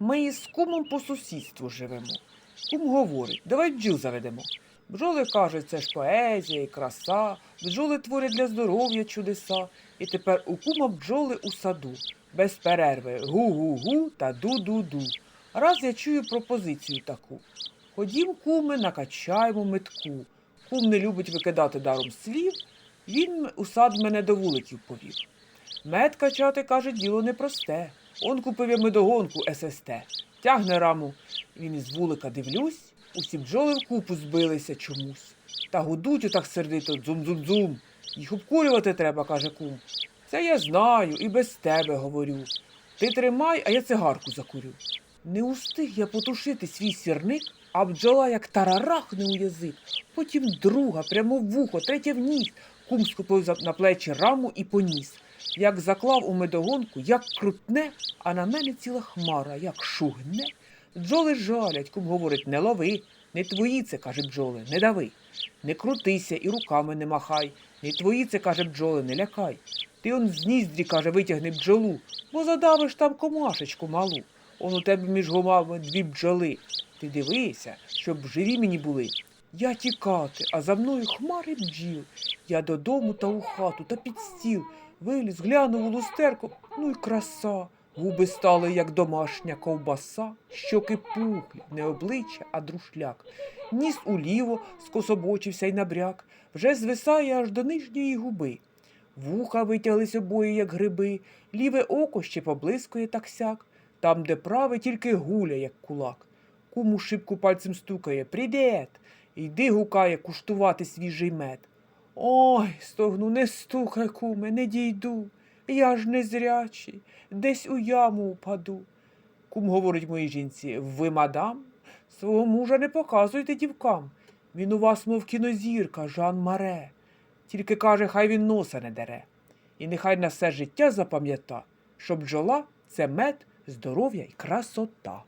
Ми із кумом по сусідству живемо. Кум говорить, давай бджіл заведемо. Бджоли кажуть, це ж поезія і краса, бджоли творять для здоров'я чудеса. І тепер у кума бджоли у саду, без перерви гу-гу-гу та ду-ду-ду. Раз я чую пропозицію таку. Ходім, куме, накачаємо метку. Кум не любить викидати даром слів, він у сад мене до вуликів повів. Мед качати, каже, діло непросте. Он купив я медогонку ССТ. Тягне раму. Він із вулика дивлюсь, усі бджоли в купу збилися чомусь. Та гудуть отак сердито дзум-дзум-дзум. Їх обкурювати треба, каже кум. Це я знаю і без тебе говорю. Ти тримай, а я цигарку закурю. Не устиг я потушити свій сірник, а бджола як тарарахне у язик. Потім друга, прямо в вухо, третя в ніс. Кум скупив на плечі раму і поніс. Як заклав у медогонку, як крутне, а на мене ціла хмара, як шугне. Бджоли жалять, кум говорить, не лови, не твої це, каже бджоли, не дави. Не крутися і руками не махай. Не твої це, каже бджоли, не лякай. Ти он з ніздрі, каже, витягни бджолу, бо задавиш там комашечку малу. Он у тебе між гумами дві бджоли. Ти дивися, щоб живі мені були. Я тікати, а за мною хмари бджіл. Я додому та у хату та під стіл. Виліз, глянув у люстерко, ну й краса. Губи стали, як домашня ковбаса, щоки пухлі, не обличчя, а друшляк. Ніс уліво скособочився й набряк, вже звисає аж до нижньої губи. Вуха витяглись обоє, як гриби, ліве око ще поблискує так сяк, там, де праве, тільки гуля, як кулак. Куму шибку пальцем стукає Привіт! Йди гукає куштувати свіжий мед. Ой, стогну, не стукай, куме, не дійду. Я ж незрячий, десь у яму упаду. Кум говорить моїй жінці, ви, мадам, свого мужа не показуйте дівкам. Він у вас, мов кінозірка, Жан Маре. Тільки каже, хай він носа не дере. І нехай на все життя запам'ята, що бджола це мед, здоров'я й красота.